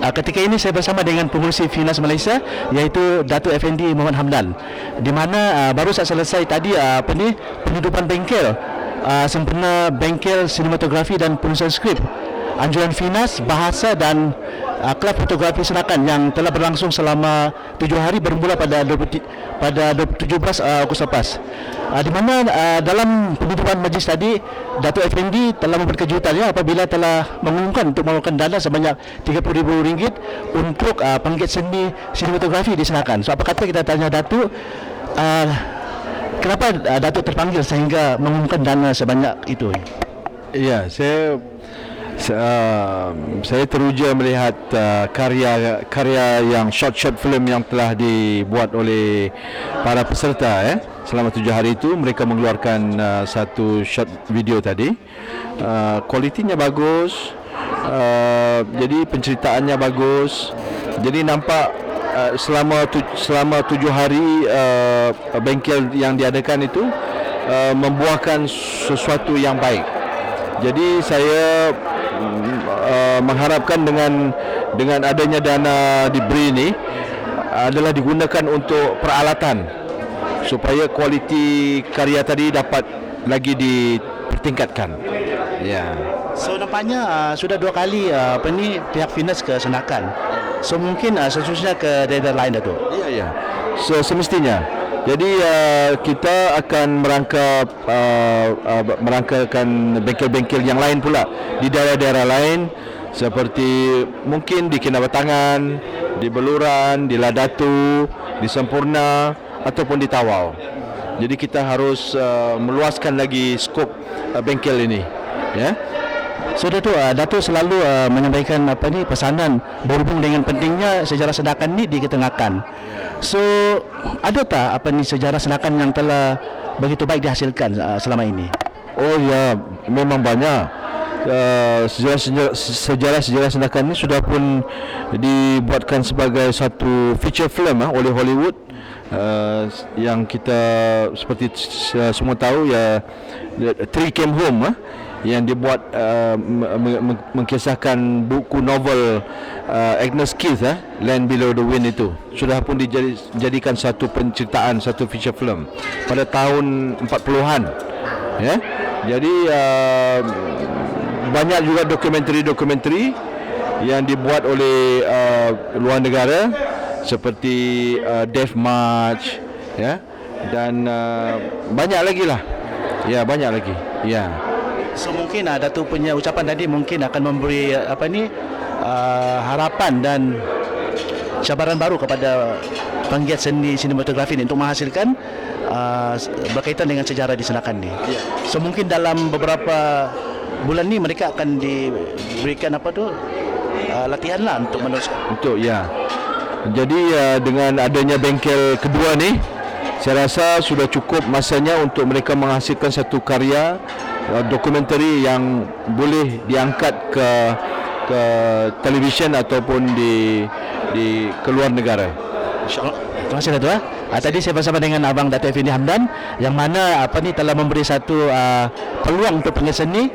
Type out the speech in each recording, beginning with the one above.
Uh, ketika ini saya bersama dengan pengurusi Finas Malaysia iaitu Datuk Effendi Muhammad Hamdan. Di mana uh, baru saja selesai tadi uh, apa ni penutupan bengkel uh, sempena bengkel sinematografi dan penulisan skrip anjuran Finas bahasa dan uh, kelab fotografi senakan yang telah berlangsung selama tujuh hari bermula pada 20, pada 17 uh, Ogos lepas. Uh, di mana uh, dalam penutupan majlis tadi Datuk Effendi telah memberi kejutan ya apabila telah mengumumkan untuk mengeluarkan dana sebanyak RM30,000 untuk uh, penggiat seni sinematografi di Senakan. So apa kata kita tanya Datuk uh, kenapa uh, Datuk terpanggil sehingga mengumumkan dana sebanyak itu? Ya, saya uh, saya teruja melihat uh, karya karya yang short short film yang telah dibuat oleh para peserta eh selama tujuh hari itu. Mereka mengeluarkan uh, satu short video tadi. Uh, kualitinya bagus uh, jadi penceritaannya bagus. Jadi nampak uh, selama tu, selama tujuh hari uh, bengkel yang diadakan itu uh, membuahkan sesuatu yang baik jadi saya uh, mengharapkan dengan dengan adanya dana diberi ini adalah digunakan untuk peralatan supaya kualiti karya tadi dapat lagi dipertingkatkan. Ya. So nampaknya uh, sudah dua kali uh, apa ni pihak Finas ke Senakan. So mungkin uh, seterusnya ke daerah lain Datuk. Ya ya. So semestinya jadi uh, kita akan merangkap uh, uh, merangkakan bengkel-bengkel yang lain pula di daerah-daerah lain seperti mungkin di Kinabatangan, di Beluran, di Ladatu, di Sempurna ataupun di Tawau. Jadi kita harus uh, meluaskan lagi skop uh, bengkel ini. Ya. So Datuk, uh, Datuk selalu uh, menyampaikan apa ni pesanan berhubung dengan pentingnya sejarah sedakan ni diketengahkan. So ada tak apa ni sejarah senakan yang telah begitu baik dihasilkan uh, selama ini? Oh ya, memang banyak. Uh, sejarah sejarah sejarah senakan ini sudah pun dibuatkan sebagai satu feature film uh, oleh Hollywood uh, yang kita seperti uh, semua tahu ya Three Came Home uh, yang dibuat uh, mengkisahkan buku novel uh, Agnes Keith uh, Land Below the Wind itu. Sudah pun dijadikan satu penceritaan satu feature film pada tahun 40-an ya. Jadi uh, banyak juga dokumentari-dokumentari yang dibuat oleh uh, luar negara seperti uh, Death March ya. Dan uh, banyak lagi lah. Ya banyak lagi. Ya So mungkin uh, Datuk punya ucapan tadi mungkin akan memberi apa ni uh, harapan dan cabaran baru kepada penggiat seni sinematografi ini untuk menghasilkan uh, berkaitan dengan sejarah di Senakan ni. Yeah. So mungkin dalam beberapa bulan ni mereka akan diberikan apa tu uh, latihan lah untuk meneruskan. Untuk ya. Jadi uh, dengan adanya bengkel kedua ni saya rasa sudah cukup masanya untuk mereka menghasilkan satu karya uh, dokumentari yang boleh diangkat ke ke televisyen ataupun di di keluar negara. Insyaallah. Terima kasih Datuk. Uh, tadi saya bersama dengan Abang Datuk Effendi Hamdan yang mana apa ni telah memberi satu uh, peluang untuk pengen seni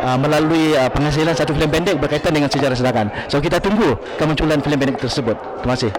uh, melalui uh, penghasilan satu filem pendek berkaitan dengan sejarah sedakan. So kita tunggu kemunculan filem pendek tersebut. Terima kasih.